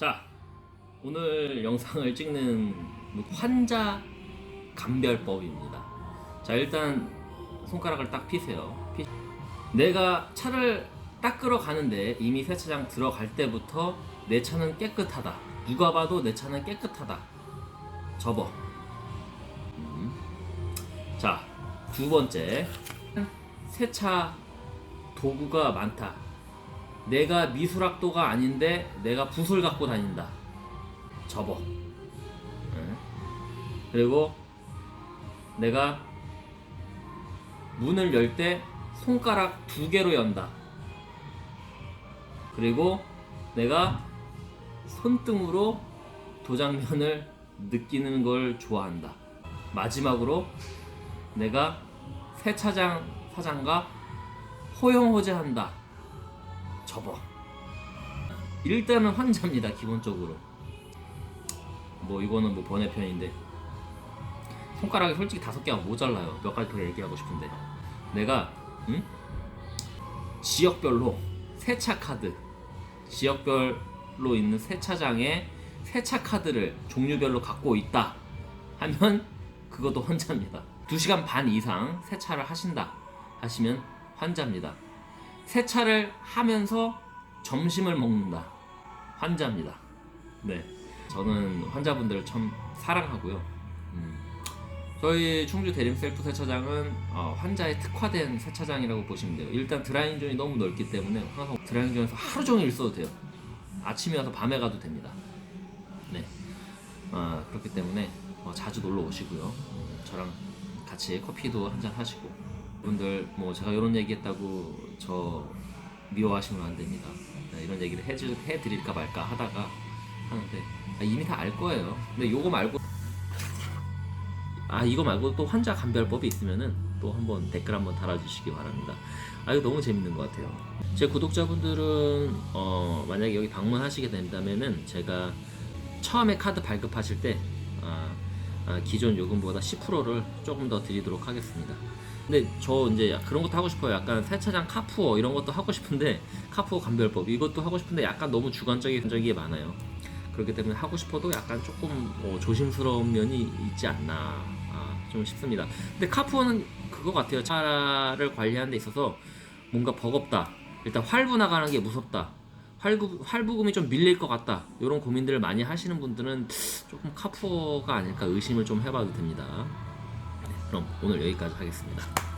자, 오늘 영상을 찍는 환자 감별법입니다. 자, 일단 손가락을 딱 피세요. 피- 내가 차를 닦으러 가는데 이미 세차장 들어갈 때부터 내 차는 깨끗하다. 누가 봐도 내 차는 깨끗하다. 접어. 음. 자, 두 번째. 세차 도구가 많다. 내가 미술학도가 아닌데 내가 붓을 갖고 다닌다. 접어. 응. 그리고 내가 문을 열 때 손가락 두 개로 연다. 그리고 내가 손등으로 도장면을 느끼는 걸 좋아한다. 마지막으로 내가 세차장 사장과 호영호재한다. 접어. 일단은 환자입니다 기본적으로. 뭐 이거는 뭐 번외편인데 손가락이 솔직히 다섯 개가 모자라요. 몇 가지 더 얘기하고 싶은데 내가 응? 지역별로 세차 카드 지역별로 있는 세차장에 세차 카드를 종류별로 갖고 있다 하면 그것도 환자입니다. 2시간 반 이상 세차를 하신다 하시면 환자입니다. 세차를 하면서 점심을 먹는다. 환자입니다. 네. 저는 환자분들을 참 사랑하고요. 음, 저희 충주 대림 셀프 세차장은 어, 환자에 특화된 세차장이라고 보시면 돼요. 일단 드라잉존이 너무 넓기 때문에 항상 드라잉존에서 하루 종일 있어도 돼요. 아침에 와서 밤에 가도 됩니다. 네. 아, 그렇기 때문에 어, 자주 놀러 오시고요. 음, 저랑 같이 커피도 한 잔 하시고 분들 뭐 제가 이런 얘기했다고 저 미워하시면 안 됩니다. 네, 이런 얘기를 해주, 해드릴까 말까 하다가 하는데 아, 이미 다 알 거예요. 근데 요거 말고 아 이거 말고 또 환자 감별법이 있으면은 또 한번 댓글 한번 달아주시기 바랍니다. 아 이거 너무 재밌는 것 같아요. 제 구독자분들은 어, 만약에 여기 방문하시게 된다면은 제가 처음에 카드 발급하실 때 아, 아, 기존 요금보다 10%를 조금 더 드리도록 하겠습니다. 근데 저 이제 그런 것도 하고 싶어요. 약간 세차장 카푸어 이런 것도 하고 싶은데 카푸어 감별법 이것도 하고 싶은데 약간 너무 주관적인 적이 많아요. 그렇기 때문에 하고 싶어도 약간 조금 어, 조심스러운 면이 있지 않나 아, 좀 싶습니다. 근데 카푸어는 그거 같아요. 차를 관리하는 데 있어서 뭔가 버겁다. 일단 활부 나가는 게 무섭다. 활부, 활부금이 좀 밀릴 것 같다. 이런 고민들을 많이 하시는 분들은 조금 카푸어가 아닐까 의심을 좀 해봐도 됩니다. 네, 그럼 오늘 여기까지 하겠습니다.